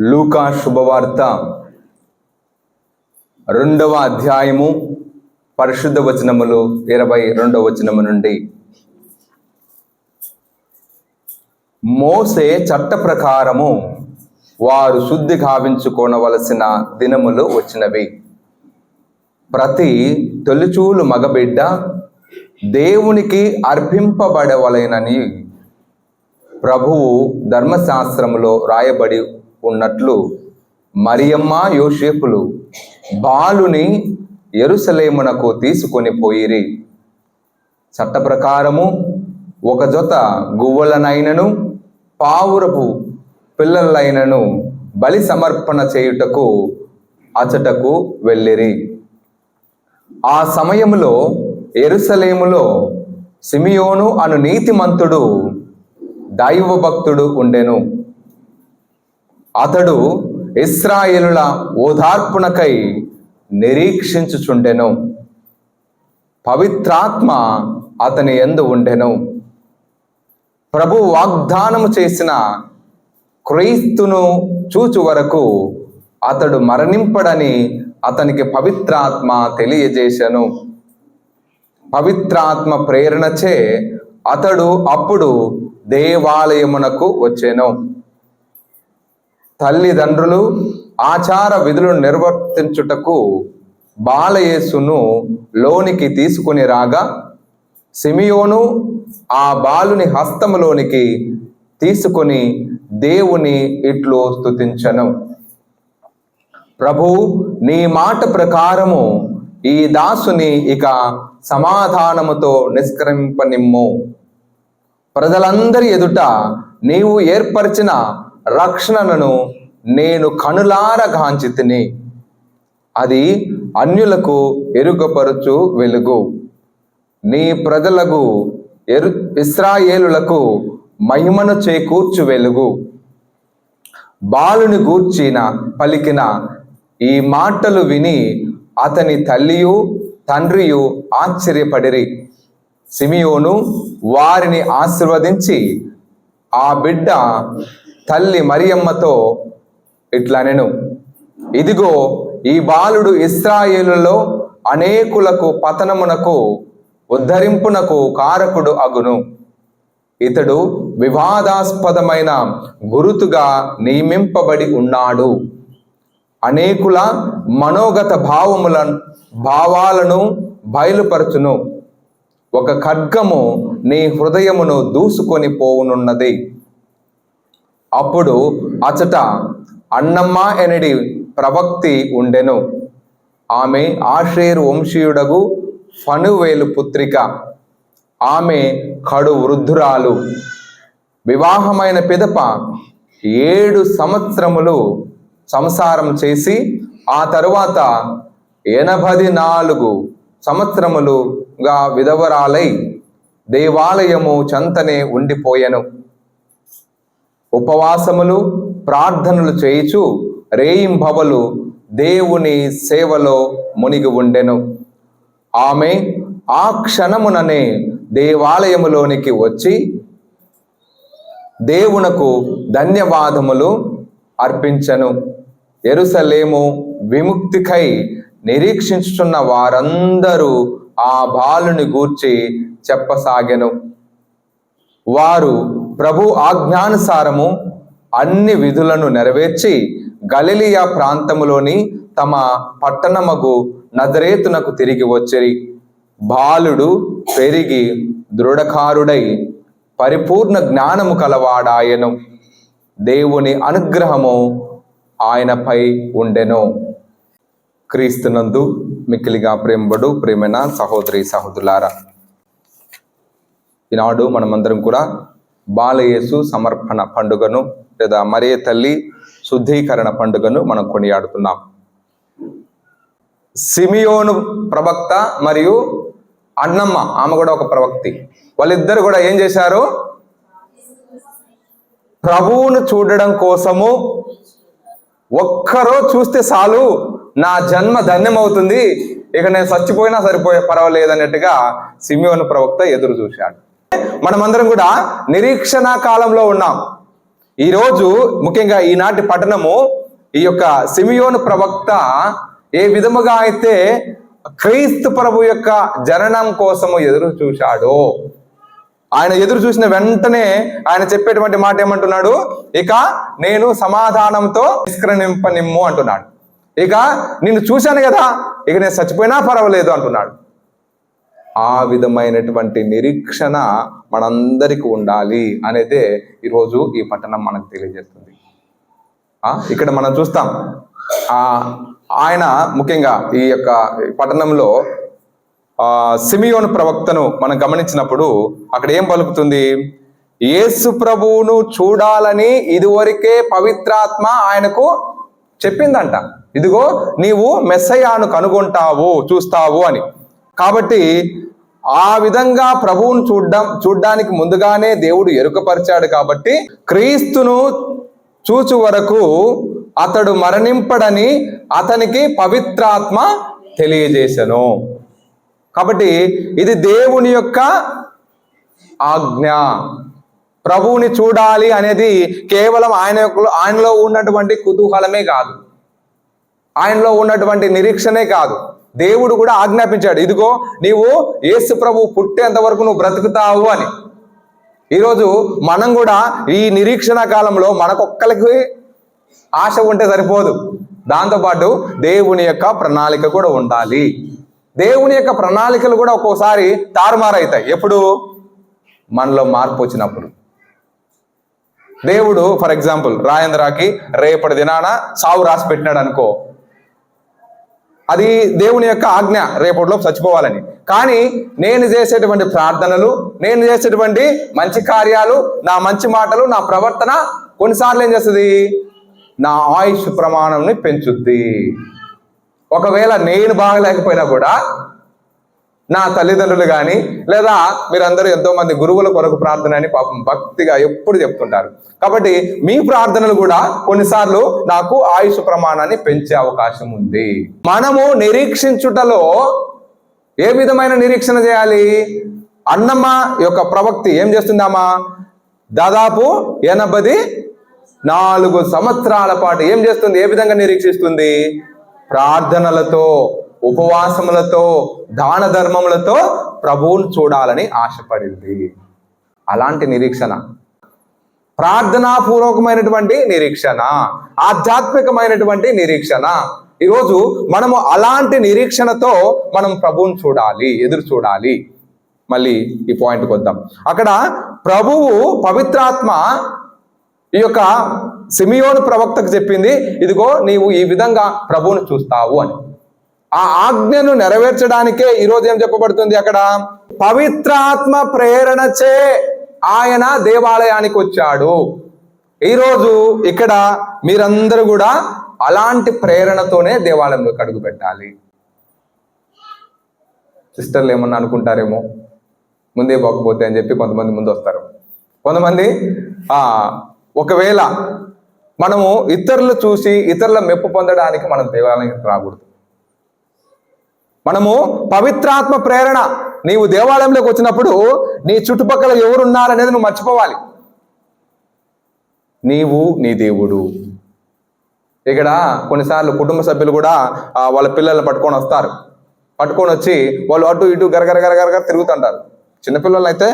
లూకా శుభవార్త. రెండవ అధ్యాయము పరిశుద్ధ వచనములు ఇరవై రెండవ వచనము నుండి. మోసే చట్ట ప్రకారము వారు శుద్ధి గావించుకోనవలసిన దినములు వచ్చినవి. ప్రతి తొలిచూలు మగబిడ్డ దేవునికి అర్పింపబడవలెనని ప్రభువు ధర్మశాస్త్రములో రాయబడి ఉన్నట్లు మరియమ్మ యోషేపులు బాలుని ఎరుసలేమునకు తీసుకొని పోయిరి. చట్ట ప్రకారము ఒక జొత గువ్వలనైనను పావురపు పిల్లలైనను బలి సమర్పణ చేయుటకు అచటకు వెళ్ళిరి. ఆ సమయంలో ఎరుసలేములో సిమియోను అను నీతిమంతుడు దైవ భక్తుడు ఉండెను. అతడు ఇస్రాయేలుల ఓదార్పునకై నిరీక్షించుచుండెను. పవిత్రాత్మ అతని ఎందు ఉండెను. ప్రభు వాగ్దానము చేసిన క్రైస్తును చూచు వరకు అతడు మరణింపడని అతనికి పవిత్రాత్మ తెలియజేశను. పవిత్రాత్మ ప్రేరణచే అతడు అప్పుడు దేవాలయమునకు వచ్చాను. తల్లిదండ్రులు ఆచార విధులు నిర్వర్తించుటకు బాలయేసును లోనికి తీసుకుని రాగా సిమియోను ఆ బాలుని హస్తములోనికి తీసుకొని దేవుని ఇట్లు స్తుతించను. ప్రభు నీ మాట ప్రకారము ఈ దాసుని ఇక సమాధానముతో నిష్క్రమింపనిమ్ము. ప్రజలందరి ఎదుట నీవు ఏర్పరిచిన రక్షణను నేను కనులార గాంచి తిని అది అన్యులకు ఎరుగపరచు వెలుగు. నీ ప్రజలకు ఎరు ఇస్రాయేలులకు మహిమను చేకూర్చు వెలుగు. బాలుని గూర్చిన పలికిన ఈ మాటలు విని అతని తల్లియు తండ్రియు ఆశ్చర్యపడిరి. సిమియోను వారిని ఆశీర్వదించి ఆ బిడ్డ తల్లి మరియమ్మతో ఇట్లనెను ఇదిగో ఈ బాలుడు ఇస్రాయేలులో అనేకులకు పతనమునకు ఉద్ధరింపునకు కారకుడు అగును. ఇతడు వివాదాస్పదమైన గురుతుగా నియమింపబడి ఉన్నాడు. అనేకుల మనోగత భావముల భావాలను బయలుపరచును. ఒక ఖడ్గము నీ హృదయమును దూసుకొని పోవునున్నది. అప్పుడు అచట అన్నమ్మ ఎనడి ప్రవక్తి ఉండెను. ఆమె ఆషేరు వంశీయుడగు ఫనువేలు పుత్రిక. ఆమె కడు వృద్ధురాలు. వివాహమైన పిదప ఏడు సంవత్సరములు సంసారం చేసి ఆ తరువాత ఎనభది నాలుగు సంవత్సరములుగా విధవరాలై దేవాలయము చెంతనే ఉండిపోయెను. ఉపవాసములు ప్రార్థనలు చేయుచు రేయింభవలు దేవుని సేవలో మునిగి ఉండెను. ఆమె ఆ క్షణముననే దేవాలయములోనికి వచ్చి దేవునకు ధన్యవాదములు అర్పించను. ఎరుసలేము విముక్తికై నిరీక్షించుచున్న వారందరూ ఆ బాలుని గూర్చి చెప్పసాగెను. వారు ప్రభు ఆజ్ఞానుసారము అన్ని విధులను నెరవేర్చి గలిలియా ప్రాంతములోని తమ పట్టణమగు నజరేతునకు తిరిగి వచ్చిరి. బాలుడు పెరిగి దృఢకారుడై పరిపూర్ణ జ్ఞానము కలవాడాయను. దేవుని అనుగ్రహము ఆయనపై ఉండెను. క్రీస్తునందు మిక్కిలిగా ప్రేమబడు ప్రేమైన సహోదరి సహోదరులారా ఈనాడు మనమందరం కూడా బాలయేసు సమర్పణ పండుగను లేదా మరే తల్లి శుద్ధీకరణ పండుగను మనం కొనియాడుతున్నాం. సిమియోను ప్రవక్త మరియు అన్నమ్మ ఆమె కూడా ఒక ప్రవక్తి. వాళ్ళిద్దరు కూడా ఏం చేశారు? ప్రభువును చూడడం కోసము ఒక్కరో చూస్తే చాలు నా జన్మ ధన్యమవుతుంది ఇక నేను చచ్చిపోయినా సరిపోయే పర్వాలేదు అన్నట్టుగా సిమియోను ప్రవక్త ఎదురు చూశాడు. మనమందరం కూడా నిరీక్షణ కాలంలో ఉన్నాం. ఈరోజు ముఖ్యంగా ఈనాటి పట్టణము ఈ యొక్క సిమియోను ప్రవక్త ఏ విధముగా అయితే క్రీస్తు ప్రభు యొక్క జననం కోసము ఎదురు చూశాడో ఆయన ఎదురు చూసిన వెంటనే ఆయన చెప్పేటువంటి మాట ఏమంటున్నాడు? ఇక నేను సమాధానంతో నిష్క్రమింపనిమ్ము అంటున్నాడు. ఇక నిన్ను చూశాను కదా ఇక నేను చచ్చిపోయినా పర్వాలేదు అంటున్నాడు. ఆ విధమైనటువంటి నిరీక్షణ మనందరికీ ఉండాలి అనేదే ఈరోజు ఈ పట్టణం మనకు తెలియజేస్తుంది. ఇక్కడ మనం చూస్తాం. ఆ ఆయన ముఖ్యంగా ఈ యొక్క పట్టణంలో ఆ సిమియోను ప్రవక్తను మనం గమనించినప్పుడు అక్కడ ఏం పలుకుతుంది? యేసు ప్రభువును చూడాలని ఇదివరకే పవిత్రాత్మ ఆయనకు చెప్పిందంట. ఇదిగో నీవు మెస్సయాను కనుగొంటావు చూస్తావు అని. కాబట్టి ఆ విధంగా ప్రభువును చూడడం చూడ్డానికి ముందుగానే దేవుడు ఎరుకపరిచాడు కాబట్టి క్రీస్తును చూచు వరకు అతడు మరణింపడని అతనికి పవిత్రాత్మ తెలియజేశను కాబట్టి ఇది దేవుని యొక్క ఆజ్ఞ. ప్రభువుని చూడాలి అనేది కేవలం ఆయన యొక్క ఆయనలో ఉన్నటువంటి కుతూహలమే కాదు. ఆయనలో ఉన్నటువంటి నిరీక్షనే కాదు. దేవుడు కూడా ఆజ్ఞాపించాడు. ఇదిగో నీవు యేసు ప్రభు పుట్టేంత వరకు నువ్వు బ్రతుకుతావు అని. ఈరోజు మనం కూడా ఈ నిరీక్షణ కాలంలో మనకొక్కరికి ఆశ ఉంటే సరిపోదు. దాంతోపాటు దేవుని యొక్క ప్రణాళిక కూడా ఉండాలి. దేవుని యొక్క ప్రణాళికలు కూడా ఒక్కోసారి తారుమారవుతాయి. ఎప్పుడు? మనలో మార్పు వచ్చినప్పుడు. దేవుడు ఫర్ ఎగ్జాంపుల్ రాయేంద్రకి రేపటి దినాన సావు రాసి పెట్టినాడు అనుకో అది దేవుని యొక్క ఆజ్ఞ. రేపటిలోపు చచ్చిపోవాలని. కానీ నేను చేసేటువంటి ప్రార్థనలు నేను చేసేటువంటి మంచి కార్యాలు నా మంచి మాటలు నా ప్రవర్తన కొన్నిసార్లు ఏం చేస్తుంది? నా ఆయుష్ ప్రమాణంని పెంచుద్ది. ఒకవేళ నేను బాగలేకపోయినా కూడా నా తల్లిదండ్రులు కానీ లేదా మీరందరూ ఎంతో మంది గురువుల కొరకు ప్రార్థన అని పాపం భక్తిగా ఎప్పుడు చెప్తుంటారు. కాబట్టి మీ ప్రార్థనలు కూడా కొన్నిసార్లు నాకు ఆయుష్ ప్రమాణాన్ని పెంచే అవకాశం ఉంది. మనము నిరీక్షించుటలో ఏ విధమైన నిరీక్షణ చేయాలి? అన్నమ్మ యొక్క ప్రవక్తి ఏం చేస్తుందమ్మా? దాదాపు ఎనభై నాలుగు సంవత్సరాల పాటు ఏం చేస్తుంది? ఏ విధంగా నిరీక్షిస్తుంది? ప్రార్థనలతో ఉపవాసములతో దాన ధర్మములతో ప్రభువును చూడాలని ఆశపడింది. అలాంటి నిరీక్షణ. ప్రార్థనాపూర్వకమైనటువంటి నిరీక్షణ. ఆధ్యాత్మికమైనటువంటి నిరీక్షణ. ఈరోజు మనము అలాంటి నిరీక్షణతో మనం ప్రభువును చూడాలి ఎదురు చూడాలి. మళ్ళీ ఈ పాయింట్కి వద్దాం. అక్కడ ప్రభువు పవిత్రాత్మ ఈ యొక్క సిమియోను ప్రవక్తకు చెప్పింది ఇదిగో నీవు ఈ విధంగా ప్రభువును చూస్తావు అని. ఆ ఆజ్ఞను నెరవేర్చడానికే ఈరోజు ఏం చెప్పబడుతుంది అక్కడ? పవిత్రాత్మ ప్రేరణచే ఆయన దేవాలయానికి వచ్చాడు. ఈరోజు ఇక్కడ మీరందరూ కూడా అలాంటి ప్రేరణతోనే దేవాలయంలోకి అడుగు పెట్టాలి. సిస్టర్లు ఏమన్నా అనుకుంటారేమో? ముందే పోకపోతే అని చెప్పి కొంతమంది ముందు వస్తారు. కొంతమంది ఒకవేళ మనము ఇతరులు చూసి ఇతరుల మెప్పు పొందడానికి మనం దేవాలయానికి రాకూడదు. మనము పవిత్రాత్మ ప్రేరణ నీవు దేవాలయంలోకి వచ్చినప్పుడు నీ చుట్టుపక్కల ఎవరున్నారనేది నువ్వు మర్చిపోవాలి. నీవు నీ దేవుడు. ఇక్కడ కొన్నిసార్లు కుటుంబ సభ్యులు కూడా వాళ్ళ పిల్లల్ని పట్టుకొని వస్తారు. పట్టుకొని వచ్చి వాళ్ళు అటు ఇటు గరగర గరగర గర తిరుగుతుంటారు. చిన్నపిల్లలు అయితే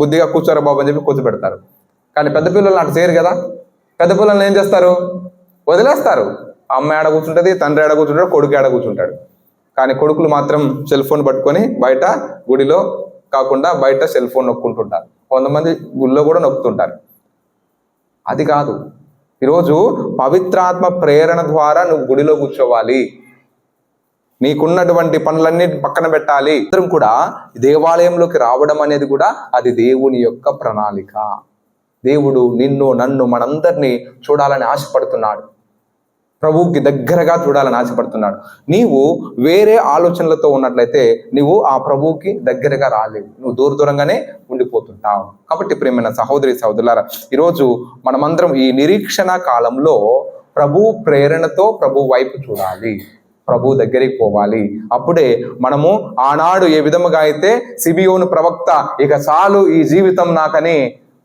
బుద్ధిగా కూర్చోరు బాబు అని చెప్పి కూర్చోబెడతారు. కానీ పెద్ద పిల్లలు అటు చేయరు కదా. పెద్ద పిల్లల్ని ఏం చేస్తారు? వదిలేస్తారు. అమ్మ ఏడ కూర్చుంటుంది తండ్రి ఏడ కూర్చుంటాడు కొడుకు ఏడ కూర్చుంటాడు. కానీ కొడుకులు మాత్రం సెల్ ఫోన్ పట్టుకొని బయట గుడిలో కాకుండా బయట సెల్ ఫోన్ నొక్కుంటుంటారు. కొంతమంది గుళ్ళో కూడా నొక్కుతుంటారు. అది కాదు. ఈరోజు పవిత్రాత్మ ప్రేరణ ద్వారా నువ్వు గుడిలో కూర్చోవాలి. నీకున్నటువంటి పనులన్నీ పక్కన పెట్టాలి. అందరం కూడా దేవాలయంలోకి రావడం అనేది కూడా అది దేవుని యొక్క ప్రణాళిక. దేవుడు నిన్ను నన్ను మనందరినీ చూడాలని ఆశపడుతున్నాడు. ప్రభువుకి దగ్గరగా చూడాలని ఆశపడుతున్నాడు. నీవు వేరే ఆలోచనలతో ఉన్నట్లయితే నీవు ఆ ప్రభువుకి దగ్గరగా రాలేవు. నువ్వు దూర దూరంగానే ఉండిపోతుంటావు. కాబట్టి ప్రేమైన సహోదరి సహోదరులారా ఈరోజు మనమందరం ఈ నిరీక్షణ కాలంలో ప్రభు ప్రేరణతో ప్రభు వైపు చూడాలి. ప్రభు దగ్గరికి పోవాలి. అప్పుడే మనము ఆనాడు ఏ విధముగా అయితే సిబియోను ప్రవక్త ఇక చాలు ఈ జీవితం నాకని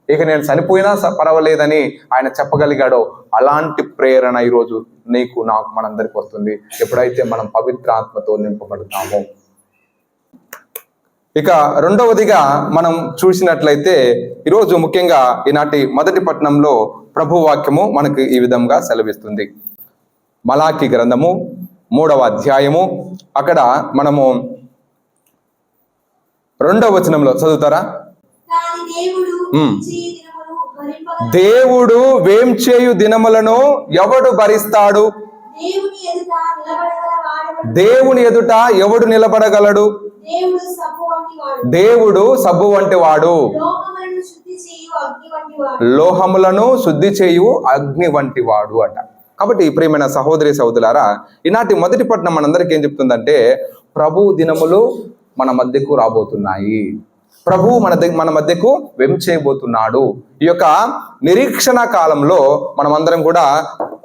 ఇక నేను చనిపోయినా స- పర్వాలేదని ఆయన చెప్పగలిగాడో అలాంటి ప్రేరణ ఈరోజు నీకు నాకు మనందరికి వస్తుంది. ఎప్పుడైతే మనం పవిత్ర ఆత్మతో నింపబడతామో. ఇక రెండవదిగా మనం చూసినట్లయితే ఈరోజు ముఖ్యంగా ఈనాటి మొదటి పట్టణంలో ప్రభు వాక్యము మనకు ఈ విధంగా సెలవిస్తుంది. మలాకి గ్రంథము మూడవ అధ్యాయము. అక్కడ మనము రెండవ వచనంలో చదువుతారా? దేవుడు దేవుడు దేవుడు వేంచేయు దినములను ఎవడు భరిస్తాడు? దేవుని ఎదుట ఎవడు నిలబడగలడు? దేవుడు సబ్బు వంటి వాడు చేయు లోహములను శుద్ధి చేయు అగ్ని వంటి వాడు అంట. కాబట్టి ప్రియమైన సహోదరి సహోదరులారా ఈనాటి మొదటి పట్టణం మనందరికీ ఏం చెప్తుందంటే ప్రభు దినములు మన మధ్యకు రాబోతున్నాయి. ప్రభు మన దగ్గ మన మధ్యకు వెంచేయబోతున్నాడు ఈ యొక్క నిరీక్షణ కాలంలో మనమందరం కూడా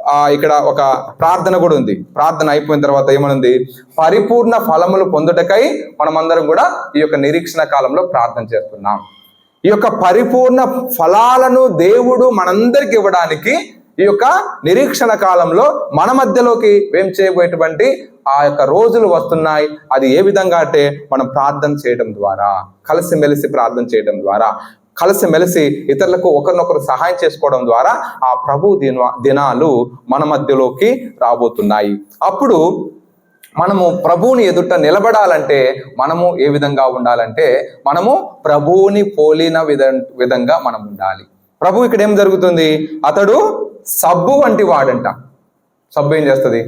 ఆ ఇక్కడ ఒక ప్రార్థన కూడా ఉంది. ప్రార్థన అయిపోయిన తర్వాత ఏమనుంది? పరిపూర్ణ ఫలములు పొందుటకై మనమందరం కూడా ఈ యొక్క నిరీక్షణ కాలంలో ప్రార్థన చేస్తున్నాం. ఈ యొక్క పరిపూర్ణ ఫలాలను దేవుడు మనందరికి ఇవ్వడానికి ఈ యొక్క నిరీక్షణ కాలంలో మన మధ్యలోకి ఏం చేయబోయేటువంటి ఆ యొక్క రోజులు వస్తున్నాయి. అది ఏ విధంగా అంటే మనం ప్రార్థన చేయడం ద్వారా కలిసిమెలిసి ప్రార్థన చేయడం ద్వారా కలిసిమెలిసి ఇతరులకు ఒకరినొకరు సహాయం చేసుకోవడం ద్వారా ఆ ప్రభు దిన దినాలు మన మధ్యలోకి రాబోతున్నాయి. అప్పుడు మనము ప్రభువుని ఎదుట నిలబడాలంటే మనము ఏ విధంగా ఉండాలంటే మనము ప్రభువుని పోలిన విధ విధంగా మనం ఉండాలి. ప్రభు ఇక్కడ ఏం జరుగుతుంది? అతడు సబ్బు వంటి వాడంట. సబ్బు ఏం చేస్తుంది?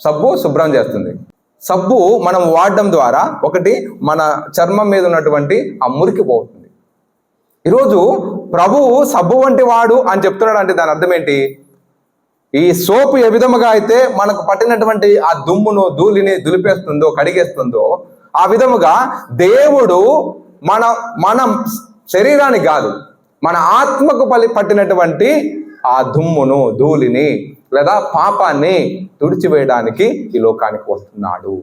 సబ్బు శుభ్రం చేస్తుంది. సబ్బు మనం వాడడం ద్వారా ఒకటి మన చర్మం మీద ఉన్నటువంటి ఆ మురికి పోతుంది. ఈరోజు ప్రభువు సబ్బు వంటి వాడు అని చెప్తున్నాడు అంటే దాని అర్థం ఏంటి? ఈ సోపు ఏ విధముగా అయితే మనకు పట్టినటువంటి ఆ దుమ్మును ధూళిని దులిపేస్తుందో కడిగేస్తుందో ఆ విధముగా దేవుడు మన మన శరీరానికి కాదు మన ఆత్మకు పలి పట్టినటువంటి ఆ దుమ్మును ధూళిని లేదా పాపాన్ని తుడిచివేయడానికి ఈ లోకానికి వస్తున్నాడు.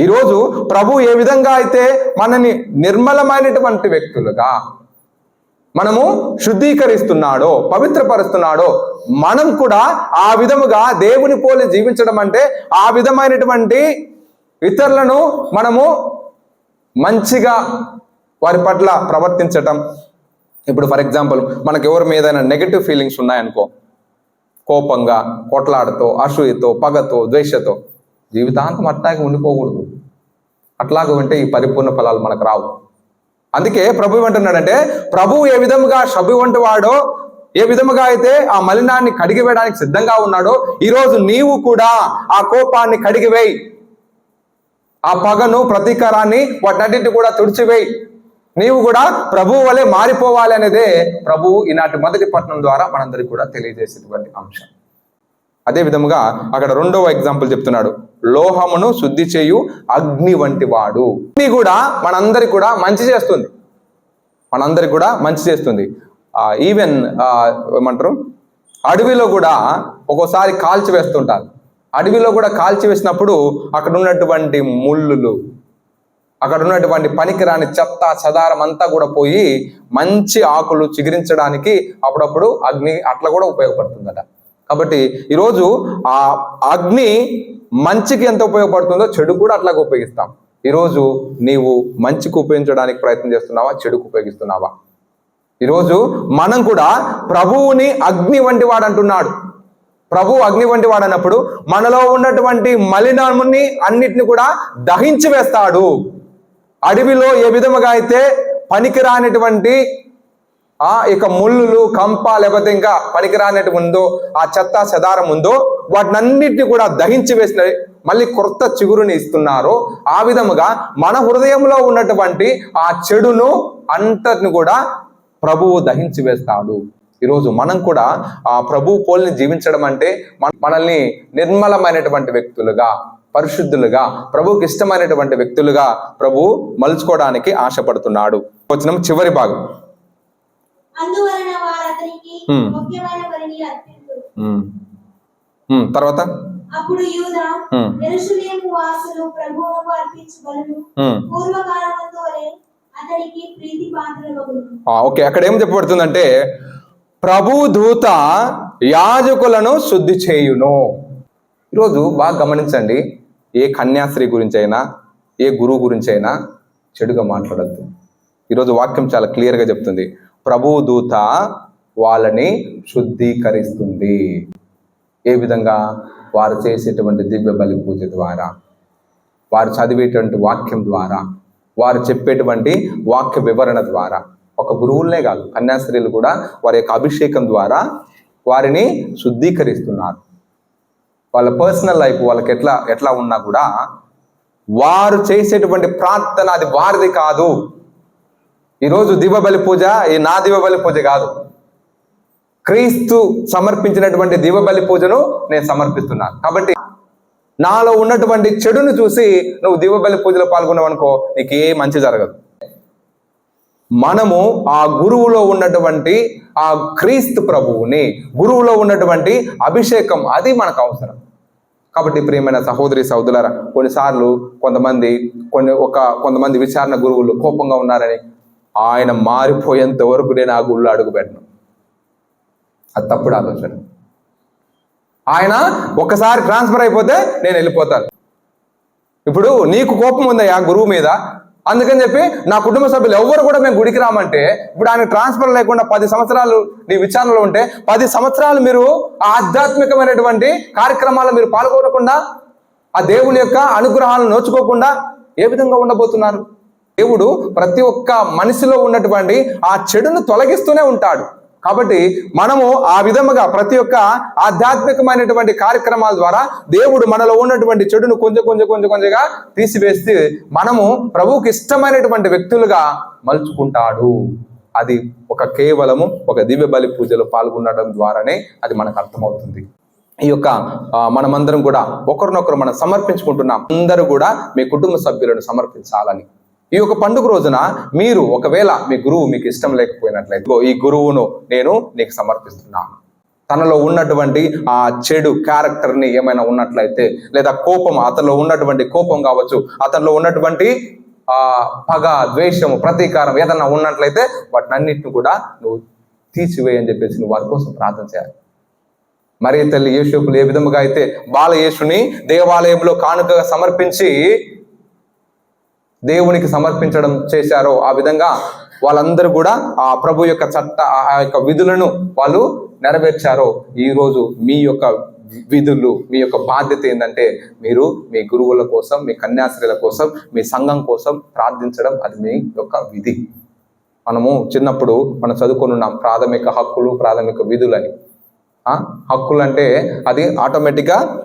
ఈరోజు ప్రభు ఏ విధంగా అయితే మనని నిర్మలమైనటువంటి వ్యక్తులుగా మనము శుద్ధీకరిస్తున్నాడో పవిత్రపరుస్తున్నాడో మనం కూడా ఆ విధముగా దేవుని పోలి జీవించడం అంటే ఆ విధమైనటువంటి ఇతరులను మనము మంచిగా వారి పట్ల ప్రవర్తించటం ఇప్పుడు ఫర్ ఎగ్జాంపుల్ మనకు ఎవరి మీద నెగిటివ్ ఫీలింగ్స్ ఉన్నాయనుకో కోపంగా కొట్లాడుతో అసూయతో పగతో ద్వేషతో జీవితాంతం అట్లాగే ఉండిపోకూడదు. అట్లాగే ఉంటే ఈ పరిపూర్ణ ఫలాలు మనకు రావు. అందుకే ప్రభు ఏమంటున్నాడంటే ప్రభు ఏ విధముగా సభ్యు వంటి వాడో ఏ విధముగా అయితే ఆ మలినాన్ని కడిగివేయడానికి సిద్ధంగా ఉన్నాడో ఈరోజు నీవు కూడా ఆ కోపాన్ని కడిగివేయి ఆ పగను ప్రతీకారాన్ని వాటన్నిటిని కూడా తుడిచివేయి. నీవు కూడా ప్రభువు వలె మారిపోవాలి అనేదే ప్రభువు ఈనాటి మొదటి పట్టణం ద్వారా మనందరికి కూడా తెలియజేసేటువంటి అంశం. అదే విధముగా అక్కడ రెండవ ఎగ్జాంపుల్ చెప్తున్నాడు. లోహమును శుద్ధి చేయు అగ్ని వంటి వాడు. అగ్ని కూడా మనందరికి కూడా మంచి చేస్తుంది. మనందరికి కూడా మంచి చేస్తుంది. ఈవెన్ ఏమంటారు? అడవిలో కూడా ఒక్కోసారి కాల్చి వేస్తుంటారు. అడవిలో కూడా కాల్చి వేసినప్పుడు అక్కడ ఉన్నటువంటి ముళ్ళులు అక్కడ ఉన్నటువంటి పనికిరాని చెత్త చదారం అంతా కూడా పోయి మంచి ఆకులు చిగురించడానికి అప్పుడప్పుడు అగ్ని అట్లా కూడా ఉపయోగపడుతుందట. కాబట్టి ఈరోజు ఆ అగ్ని మంచికి ఎంత ఉపయోగపడుతుందో చెడు కూడా అట్లాగే ఉపయోగిస్తాం. ఈరోజు నీవు మంచికి ఉపయోగించడానికి ప్రయత్నం చేస్తున్నావా చెడుకు ఉపయోగిస్తున్నావా? ఈరోజు మనం కూడా ప్రభువుని అగ్ని వంటి వాడు అంటున్నాడు ప్రభు అగ్ని వంటి వాడు అన్నప్పుడు మనలో ఉన్నటువంటి మలినాముని అన్నిటిని కూడా దహించి వేస్తాడు. అడవిలో ఏ విధముగా అయితే పనికిరానిటువంటి ఆ ఇక ముళ్ళులు కంప లేకపోతే ఇంకా పనికిరానట్టు ఉందో ఆ చెత్త చెదారం ఉందో వాటినన్నిటిని కూడా దహించి వేసిన మళ్ళీ కొత్త చిగురుని ఇస్తున్నారు ఆ విధముగా మన హృదయంలో ఉన్నటువంటి ఆ చెడును అంతటిని కూడా ప్రభువు దహించి వేస్తాడు. ఈరోజు మనం కూడా ఆ ప్రభు పోలిని జీవించడం అంటే మనల్ని నిర్మలమైనటువంటి వ్యక్తులుగా పరిశుద్ధులుగా ప్రభువుకి ఇష్టమైనటువంటి వ్యక్తులుగా ప్రభు మలుచుకోవడానికి ఆశపడుతున్నాడు. వచ్చిన చివరి భాగం. తర్వాత? అప్పుడు యూద. ఎరుషులేము వాసులు ప్రభువుకు అతనికి ప్రీతి ఓకే. అక్కడ ఏం చెప్పబడుతుందంటే ప్రభు దూత యాజకులను శుద్ధి చేయును. ఈరోజు బాగా గమనించండి. ఏ కన్యాశ్రీ గురించి అయినా ఏ గురువు గురించి అయినా చెడుగా మాట్లాడద్దు. ఈరోజు వాక్యం చాలా క్లియర్గా చెప్తుంది. ప్రభు దూత వాళ్ళని శుద్ధీకరిస్తుంది. ఏ విధంగా? వారు చేసేటువంటి దివ్య బలి పూజ ద్వారా వారు చదివేటువంటి వాక్యం ద్వారా వారు చెప్పేటువంటి వాక్య వివరణ ద్వారా. ఒక గురువులనే కాదు కన్యాస్త్రీలు కూడా వారి యొక్క అభిషేకం ద్వారా వారిని శుద్ధీకరిస్తున్నారు. వాళ్ళ పర్సనల్ లైఫ్ వాళ్ళకి ఎట్లా ఎట్లా ఉన్నా కూడా వారు చేసేటువంటి ప్రార్థన అది వారిది కాదు. ఈరోజు దీపబలి పూజ ఈ నా దీపబలి పూజ కాదు. క్రీస్తు సమర్పించినటువంటి దీపబలి పూజను నేను సమర్పిస్తున్నాను కాబట్టి నాలో ఉన్నటువంటి చెడును చూసి నువ్వు దివబలి పూజలో పాల్గొన్నావు అనుకో నీకు ఏ మంచి జరగదు. మనము ఆ గురువులో ఉన్నటువంటి ఆ క్రీస్తు ప్రభువుని గురువులో ఉన్నటువంటి అభిషేకం అది మనకు అవసరం. కాబట్టి ప్రియమైన సహోదరి సహోదరులారా కొన్నిసార్లు కొంతమంది కొన్ని ఒక కొంతమంది విచారణ గురువులు కోపంగా ఉన్నారని ఆయన మారిపోయేంత వరకు నేను ఆ గుళ్ళు అడుగు పెట్టను. అది తప్పుడు ఆలోచన. ఆయన ఒకసారి ట్రాన్స్ఫర్ అయిపోతే నేను వెళ్ళిపోతాను. ఇప్పుడు నీకు కోపం ఉంది ఆ గురువు మీద? అందుకని చెప్పి నా కుటుంబ సభ్యులు ఎవరు కూడా మేము గుడికి రామంటే ఇప్పుడు ఆయన ట్రాన్స్ఫర్ లేకుండా పది సంవత్సరాలు నీ విచారణలో ఉంటే పది సంవత్సరాలు మీరు ఆ ఆధ్యాత్మికమైనటువంటి కార్యక్రమాల్లో మీరు పాల్గొనకుండా ఆ దేవుని యొక్క అనుగ్రహాలను నోచుకోకుండా ఏ విధంగా ఉండబోతున్నారు? దేవుడు ప్రతి ఒక్క మనిషిలో ఉన్నటువంటి ఆ చెడును తొలగిస్తూనే ఉంటాడు. కాబట్టి మనము ఆ విధముగా ప్రతి ఒక్క ఆధ్యాత్మికమైనటువంటి కార్యక్రమాల ద్వారా దేవుడు మనలో ఉన్నటువంటి చెడును కొంచెం కొంచెం కొంచెం కొంచెంగా తీసివేస్తే మనము ప్రభువుకి ఇష్టమైనటువంటి వ్యక్తులుగా మలుచుకుంటాడు. అది ఒక కేవలము ఒక దివ్య బలి పూజలో పాల్గొనడం ద్వారానే అది మనకు అర్థమవుతుంది. ఈ యొక్క మనమందరం కూడా ఒకరినొకరు మనం సమర్పించుకుంటున్నాం. అందరూ కూడా మీ కుటుంబ సభ్యులను సమర్పించాలని. ఈ యొక్క పండుగ రోజున మీరు ఒకవేళ మీ గురువు మీకు ఇష్టం లేకపోయినట్లయితే ఈ గురువును నేను నీకు సమర్పిస్తున్నాను తనలో ఉన్నటువంటి ఆ చెడు క్యారెక్టర్ని ఏమైనా ఉన్నట్లయితే లేదా కోపం అతనిలో ఉన్నటువంటి కోపం కావచ్చు అతనిలో ఉన్నటువంటి ఆ పగ ద్వేషము ప్రతీకారం ఏదన్నా ఉన్నట్లయితే వాటినన్నిటిని కూడా నువ్వు తీసివేయని చెప్పేసి నువ్వు వారి కోసం ప్రార్థన చేయాలి. మరి తల్లి యేసుకులు ఏ విధముగా అయితే బాల యేసుని దేవాలయంలో కానుకగా సమర్పించి దేవునికి సమర్పించడం చేశారో ఆ విధంగా వాళ్ళందరూ కూడా ఆ ప్రభు యొక్క చట్ట ఆ యొక్క విధులను వాళ్ళు నెరవేర్చారో ఈరోజు మీ యొక్క విధులు మీ యొక్క బాధ్యత ఏంటంటే మీరు మీ గురువుల కోసం మీ కన్యాశ్రీల కోసం మీ సంఘం కోసం ప్రార్థించడం అది మీ యొక్క విధి. మనము చిన్నప్పుడు మనం చదువుకొని ఉన్నాం ప్రాథమిక హక్కులు ప్రాథమిక విధులని. ఆ, హక్కులు అంటే అది ఆటోమేటిక్గా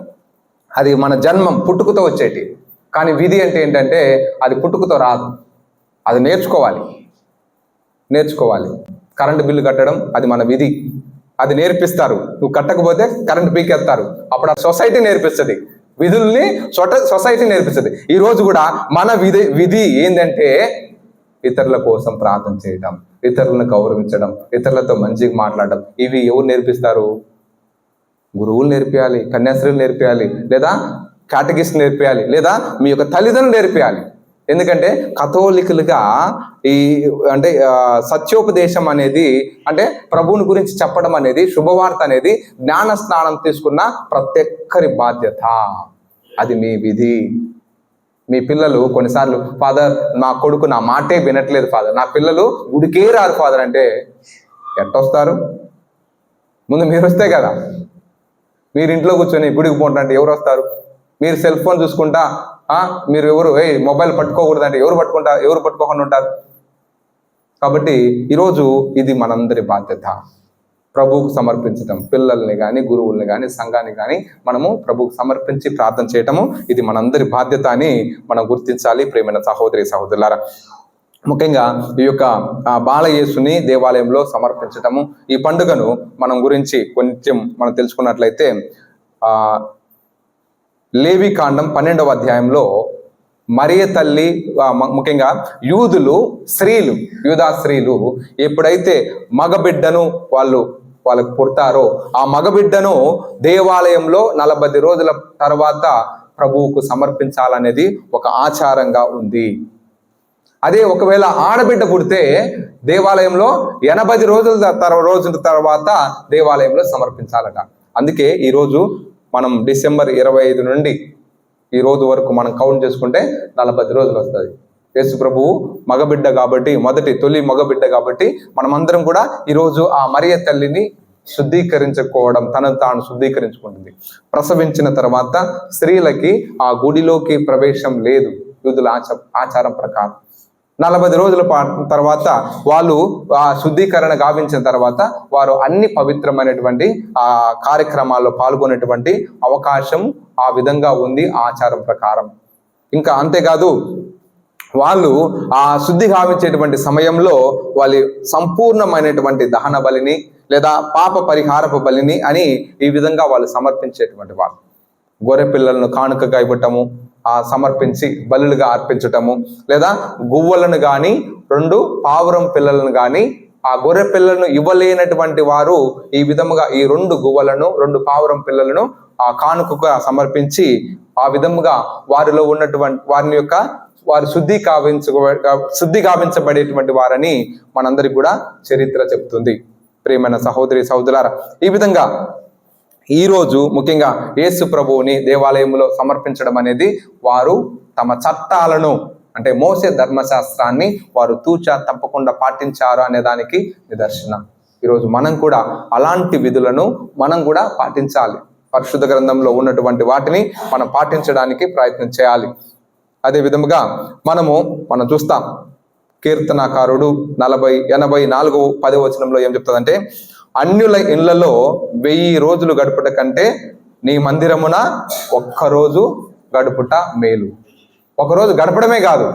అది మన జన్మం పుట్టుకతో వచ్చేటి. కానీ విధి అంటే ఏంటంటే అది పుట్టుకతో రాదు. అది నేర్చుకోవాలి. నేర్చుకోవాలి. కరెంటు బిల్లు కట్టడం అది మన విధి. అది నేర్పిస్తారు. నువ్వు కట్టకపోతే కరెంట్ పీకేస్తారు. అప్పుడు ఆ సొసైటీ నేర్పిస్తుంది. విధుల్ని సొట సొసైటీ నేర్పిస్తుంది. ఈరోజు కూడా మన విధి విధి ఏంటంటే ఇతరుల కోసం ప్రార్థన చేయడం ఇతరులను గౌరవించడం ఇతరులతో మంచిగా మాట్లాడడం. ఇవి ఎవరు నేర్పిస్తారు? గురువులు నేర్పియాలి కన్యాశ్రీలు నేర్పియాలి లేదా కేటగిస్ట్ నేర్పించాలి లేదా మీ యొక్క తల్లిదండ్రులు నేర్పించాలి ఎందుకంటే కథోలికులుగా ఈ అంటే సత్యోపదేశం అనేది అంటే ప్రభువుని గురించి చెప్పడం అనేది శుభవార్త అనేది జ్ఞాన స్నానం తీసుకున్న ప్రతి ఒక్కరి బాధ్యత. అది మీ విధి. మీ పిల్లలు కొన్నిసార్లు ఫాదర్ నా కొడుకు నా మాటే వినట్లేదు ఫాదర్. నా పిల్లలు గుడికే రారు ఫాదర్. అంటే ఎట్టొస్తారు? ముందు మీరు వస్తే కదా. మీరు ఇంట్లో కూర్చొని గుడికి పోంటే ఎవరు వస్తారు? మీరు సెల్ ఫోన్ చూసుకుంటా ఆ, మీరు ఎవరు ఏ మొబైల్ పట్టుకోకూడదండి ఎవరు పట్టుకుంటా ఎవరు పట్టుకోకుండా ఉంటారు? కాబట్టి ఈరోజు ఇది మనందరి బాధ్యత. ప్రభువుకు సమర్పించటం పిల్లల్ని కానీ గురువుల్ని కానీ సంఘాన్ని కానీ మనము ప్రభువుకు సమర్పించి ప్రార్థన చేయటము ఇది మనందరి బాధ్యత అని మనం గుర్తించాలి ప్రేమైన సహోదరి సహోదరులారా. ముఖ్యంగా ఈ యొక్క బాలయేసుని దేవాలయంలో సమర్పించటము ఈ పండుగను మనం గురించి కొంచెం మనం తెలుసుకున్నట్లయితే ఆ లేవి కాండం పన్నెండవ అధ్యాయంలో మరియ తల్లి ముఖ్యంగా యూదులు స్త్రీలు యూదా స్త్రీలు ఎప్పుడైతే మగబిడ్డను వాళ్ళు వాళ్ళకు పుడతారో ఆ మగబిడ్డను దేవాలయంలో నలభై రోజుల తర్వాత ప్రభువుకు సమర్పించాలనేది ఒక ఆచారంగా ఉంది. అదే ఒకవేళ ఆడబిడ్డ పుడితే దేవాలయంలో ఎనభై రోజుల తర్- రోజుల తర్వాత దేవాలయంలో సమర్పించాలట. అందుకే ఈరోజు మనం డిసెంబర్ ఇరవై ఐదు నుండి ఈ రోజు వరకు మనం కౌంట్ చేసుకుంటే నలభై రోజులు వస్తుంది. యేసు ప్రభువు మగబిడ్డ కాబట్టి మొదటి తొలి మగబిడ్డ కాబట్టి మనమందరం కూడా ఈరోజు ఆ మరియ తల్లిని శుద్ధీకరించుకోవడం తనను తాను శుద్ధీకరించుకుంటుంది. ప్రసవించిన తర్వాత స్త్రీలకి ఆ గుడిలోకి ప్రవేశం లేదు. యూదుల ఆచ ఆచారం ప్రకారం. నలభై రోజుల పా- తర్వాత వాళ్ళు ఆ శుద్ధీకరణ గావించిన తర్వాత వారు అన్ని పవిత్రమైనటువంటి ఆ కార్యక్రమాల్లో పాల్గొనేటువంటి అవకాశం ఆ విధంగా ఉంది ఆచారం ప్రకారం. ఇంకా అంతేకాదు వాళ్ళు ఆ శుద్ధి గావించేటువంటి సమయంలో వాళ్ళ సంపూర్ణమైనటువంటి దహన బలిని లేదా పాప పరిహారపు బలిని అని ఈ విధంగా వాళ్ళు సమర్పించేటువంటి వాళ్ళు గొర్రె పిల్లలను కానుకగా ఇవ్వటము సమర్పించి బలులుగా అర్పించటము. లేదా గువ్వలను కానీ రెండు పావురం పిల్లలను కానీ ఆ గొర్రె పిల్లలను ఇవ్వలేనటువంటి వారు ఈ విధముగా ఈ రెండు గువ్వలను రెండు పావురం పిల్లలను ఆ కానుకగా సమర్పించి ఆ విధముగా వారిలో ఉన్నటువంటి వారిని యొక్క వారు శుద్ధి కావించ శుద్ధి కావించబడేటువంటి వారని మనందరికి కూడా చరిత్ర చెప్తుంది. ప్రియమైన సహోదరి సహోదరులారా ఈ విధంగా ఈ రోజు ముఖ్యంగా యేసు ప్రభువుని దేవాలయంలో సమర్పించడం అనేది వారు తమ చట్టాలను అంటే మోసే ధర్మశాస్త్రాన్ని వారు తూచా తప్పకుండా పాటించారు అనే దానికి నిదర్శనం. ఈరోజు మనం కూడా అలాంటి విధులను మనం కూడా పాటించాలి. పరిశుద్ధ గ్రంథంలో ఉన్నటువంటి వాటిని మనం పాటించడానికి ప్రయత్నం చేయాలి. అదే విధముగా మనము మనం చూస్తాం కీర్తనాకారుడు నలభై ఎనభై నాలుగు పదవచనంలో ఏం చెప్తుందంటే అన్యుల ఇళ్ళలో వెయ్యి రోజులు గడుపుట కంటే నీ మందిరమున ఒక్కరోజు గడుపుట మేలు. ఒకరోజు గడపడమే కాదు.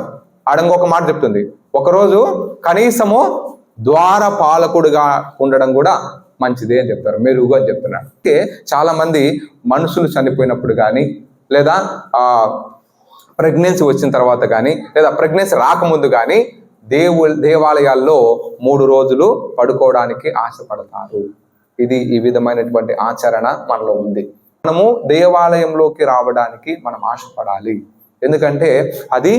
ఆడంగొక మాట చెప్తుంది. ఒకరోజు కనీసము ద్వార పాలకుడుగా ఉండడం కూడా మంచిదే అని చెప్తారు. మెరుగు అని చెప్తున్నారు. అంటే చాలా మంది మనుషులు చనిపోయినప్పుడు కానీ లేదా ప్రెగ్నెన్సీ వచ్చిన తర్వాత కానీ లేదా ప్రెగ్నెన్సీ రాకముందు కానీ దేవు దేవాలయాల్లో మూడు రోజులు పడుకోవడానికి ఆశపడతారు. ఇది ఈ విధమైనటువంటి ఆచరణ మనలో ఉంది. మనము దేవాలయంలోకి రావడానికి మనం ఆశపడాలి. ఎందుకంటే అది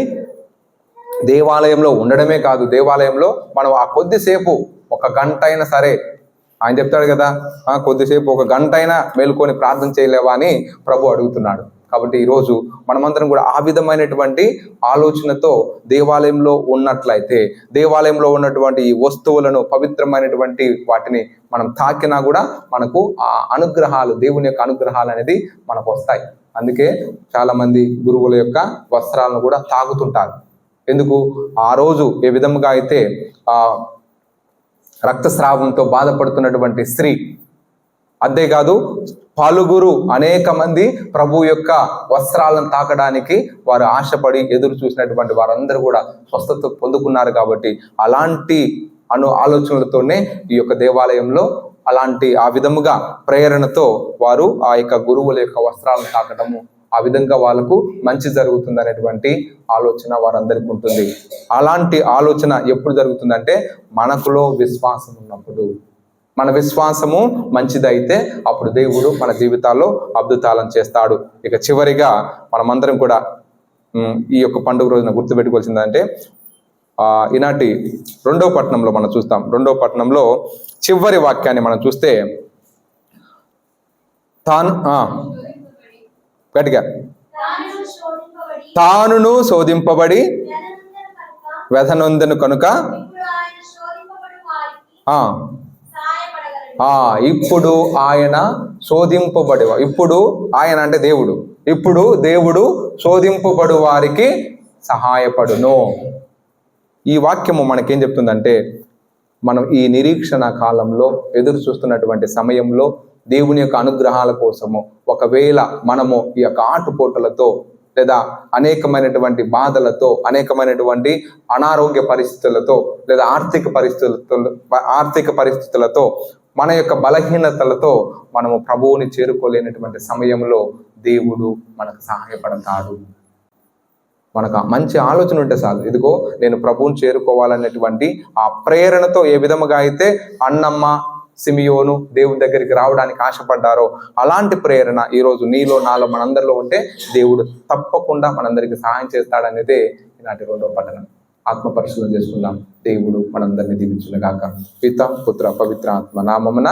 దేవాలయంలో ఉండడమే కాదు. దేవాలయంలో మనం ఆ కొద్దిసేపు ఒక గంట అయినా సరే ఆయన చెప్తాడు కదా కొద్దిసేపు ఒక గంట అయినా మేల్కొని ప్రార్థన చేయలేవా అని ప్రభు అడుగుతున్నాడు. కాబట్టి ఈరోజు మనమందరం కూడా ఆ విధమైనటువంటి ఆలోచనతో దేవాలయంలో ఉన్నట్లయితే దేవాలయంలో ఉన్నటువంటి ఈ వస్తువులను పవిత్రమైనటువంటి వాటిని మనం తాకినా కూడా మనకు ఆ అనుగ్రహాలు దేవుని యొక్క అనుగ్రహాలు అనేది మనకు వస్తాయి. అందుకే చాలామంది గురువుల యొక్క వస్త్రాలను కూడా తాగుతుంటారు. ఎందుకు? ఆ రోజు ఏ విధముగా అయితే ఆ రక్తస్రావంతో బాధపడుతున్నటువంటి స్త్రీ అంతేకాదు పలుగురు అనేక మంది ప్రభు యొక్క వస్త్రాలను తాకడానికి వారు ఆశపడి ఎదురు చూసినటువంటి వారందరూ కూడా స్వస్థత పొందుకున్నారు కాబట్టి అలాంటి అను ఆలోచనలతోనే ఈ యొక్క దేవాలయంలో అలాంటి ఆ విధముగా ప్రేరణతో వారు ఆ యొక్క గురువుల యొక్క వస్త్రాలను తాకటము ఆ విధంగా వాళ్ళకు మంచి జరుగుతుంది అనేటువంటి ఆలోచన వారందరికీ ఉంటుంది. అలాంటి ఆలోచన ఎప్పుడు జరుగుతుందంటే మనకులో విశ్వాసం ఉన్నప్పుడు. మన విశ్వాసము మంచిదైతే అప్పుడు దేవుడు మన జీవితాల్లో అద్భుతాలను చేస్తాడు. ఇక చివరిగా మనమందరం కూడా ఈ యొక్క పండుగ రోజున గుర్తుపెట్టుకోవాల్సిందంటే ఈనాటి రెండో పట్టణంలో మనం చూస్తాం. రెండో పట్టణంలో చివరి వాక్యాన్ని మనం చూస్తే తాను గట్టిగా. తానును శోధింపబడి వ్యధనందన కనుక వ్యధనొందను కనుక ఇప్పుడు ఆయన శోధింపబడి వారికి ఆ ఇప్పుడు ఆయన శోధింపబడి ఇప్పుడు ఆయన అంటే దేవుడు. ఇప్పుడు దేవుడు శోధింపబడు వారికి సహాయపడును. ఈ వాక్యము మనకేం చెప్తుందంటే మనం ఈ నిరీక్షణ కాలంలో ఎదురు చూస్తున్నటువంటి సమయంలో దేవుని యొక్క అనుగ్రహాల కోసము ఒకవేళ మనము ఈ యొక్క ఆటుపోటులతో లేదా అనేకమైనటువంటి బాధలతో అనేకమైనటువంటి అనారోగ్య పరిస్థితులతో లేదా ఆర్థిక పరిస్థితులతో ఆర్థిక పరిస్థితులతో మన యొక్క బలహీనతలతో మనము ప్రభువుని చేరుకోలేనటువంటి సమయంలో దేవుడు మనకు సహాయపడతాడు. మనకు ఆ మంచి ఆలోచన ఉంటే చాలు. ఇదిగో నేను ప్రభువుని చేరుకోవాలనేటువంటి ఆ ప్రేరణతో ఏ విధముగా అయితే అన్నమ్మ సిమియోను దేవుని దగ్గరికి రావడానికి ఆశపడ్డారో అలాంటి ప్రేరణ ఈరోజు నీలో నాలో మనందరిలో ఉంటే దేవుడు తప్పకుండా మనందరికి సహాయం చేస్తాడనేదే ఈనాటి రెండో పట్టణం ఆత్మ పరిశీలన చేసుకుందాం దేవుడు మనందరినీ దీవించునుగాక. పిత పుత్ర పవిత్ర ఆత్మ నామమున